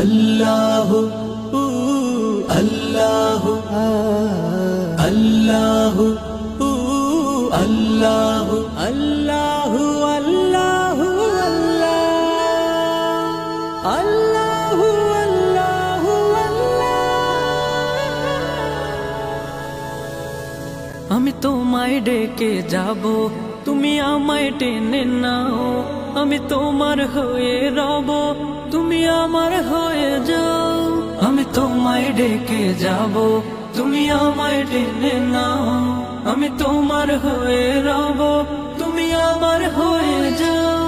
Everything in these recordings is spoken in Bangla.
আল্লাহ আল্লাহ আল্লাহ আল্লাহ আল্লাহ আল্লাহ আল্লাহ আল্লাহ আমি তোমায় ডেকে যাব, তুমি আমায় টেনে নাও। আমি তোমার হয়ে রব, তুমি আমার হয়ে যাও। আমি তোমায় ডেকে যাব, তুমি আমায় টেনে নাও। আমি তোমার হয়ে রব, তুমি আমার হয়ে যাও।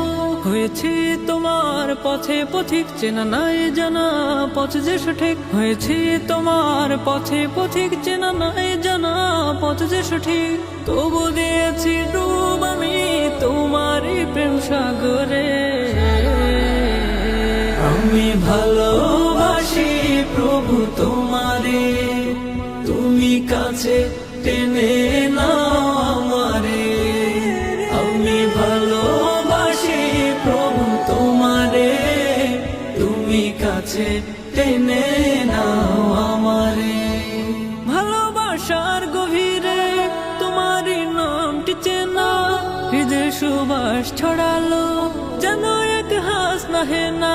হয়েছি তোমার পথে পথিক, চেনা নাই জানা পথ যে সঠিক। হয়েছি তোমার পথে পথিক, চেনা নাই জানা পথ যে সঠিক। তবু দিয়েছি ডুব ভালোবাসি প্রভু তোমারে। তুমি কাছে টেনে নাও আমারে। আমি ভালোবাসি প্রভু তোমারে। তুমি কাছে টেনে নাও সুবাস ছড়ালো, যেন এক হাস নাহে না।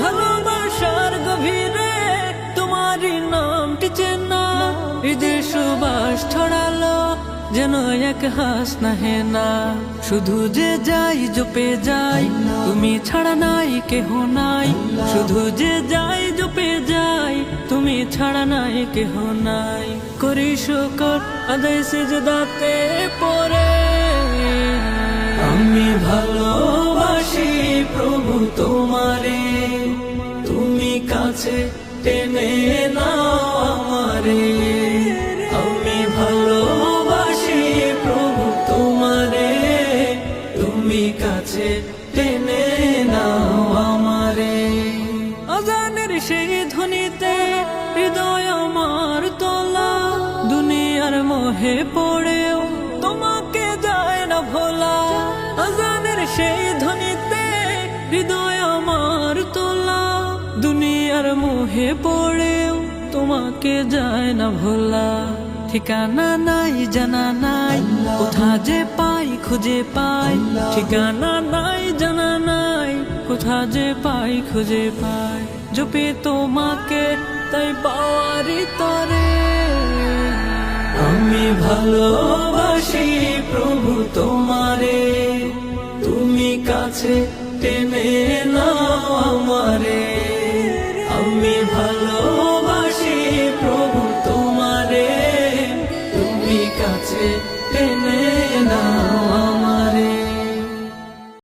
ভালোবাসার গভীরে তোমারই নামটি চেনা হৃদয় সুবাস ছড়ালো, যেন এক হাস নাহে না। শুধু যে যাই জপে যাই, তুমি ছাড়া নাই কেহ নাই। শুধু যে যাই জপে যাই, তুমি ছাড়া নাই কেহ নাই। করি শুকর আদায় সিজদাতে পরে আমি ভালোবাসি প্রভু তোমারে। তুমি কাছে টেনে নাও আমারে। আমি ভালোবাসি প্রভু তোমারে। তুমি কাছে টেনে নাও আমারে। আজানের সেই ধ্বনিতে হৃদয় আমার তোলা। দুনিয়ার মোহে পড়েও হৃদয় আমার তোলা, দুনিয়ার মোহে পড়েও তোমাকে যায় না ভোলা। ঠিকানা নাই, জানা নাই, কোথা যে পাই, খুঁজে পাই। ঠিকানা নাই, জানা নাই, কোথা যে পাই, খুঁজে পাই। জপে তোমাকে, তাই পাওয়ারি তরে। আমি ভালোবাসি প্রভু তোমারে। তুমি কাছে টেনে নাও আমারে আমি ভালোবাসি প্রভু তোমারে। তুমি কাছে টেনে নাও